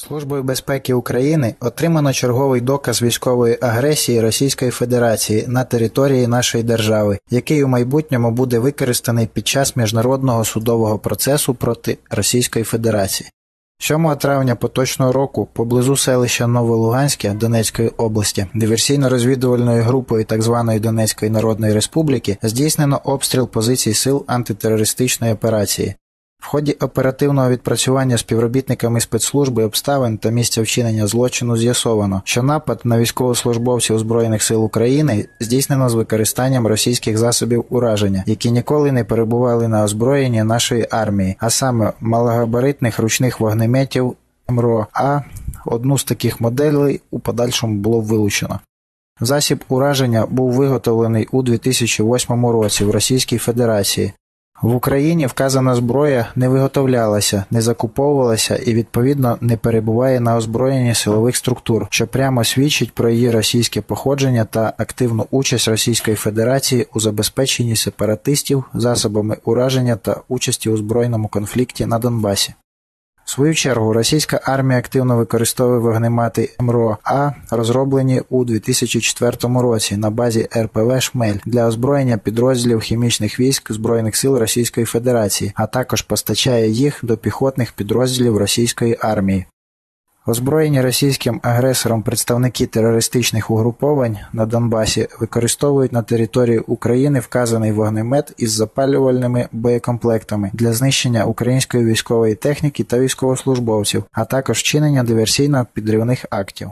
Службою безпеки України отримано черговий доказ військової агресії Російської Федерації на території нашої держави, який у майбутньому буде використаний під час міжнародного судового процесу проти Російської Федерації. 7 травня поточного року поблизу селища Новолуганське Донецької області диверсійно-розвідувальною групою так званої Донецької Народної Республіки здійснено обстріл позицій сил антитерористичної операції. В ході оперативного відпрацювання співробітниками спецслужби обставин та місця вчинення злочину з'ясовано, що напад на військовослужбовців Збройних сил України здійснено з використанням російських засобів ураження, які ніколи не перебували на озброєнні нашої армії, а саме малогабаритних ручних вогнеметів МРО. А одну з таких моделей у подальшому було вилучено. Засіб ураження був виготовлений у 2008 році в Російській Федерації. В Україні вказана зброя не виготовлялася, не закуповувалася і відповідно не перебуває на озброєнні силових структур, що прямо свідчить про її російське походження та активну участь Російської Федерації у забезпеченні сепаратистів засобами ураження та участі у збройному конфлікті на Донбасі. В свою чергу російська армія активно використовує вогнемати МРО А, розроблені у 2004 році на базі РПВ Шмель для озброєння підрозділів хімічних військ Збройних сил Російської Федерації, а також постачає їх до піхотних підрозділів російської армії. Озброєні російським агресором представники терористичних угруповань на Донбасі використовують на території України вказаний вогнемет із запалювальними боєкомплектами для знищення української військової техніки та військовослужбовців, а також чинення диверсійно-підривних актів.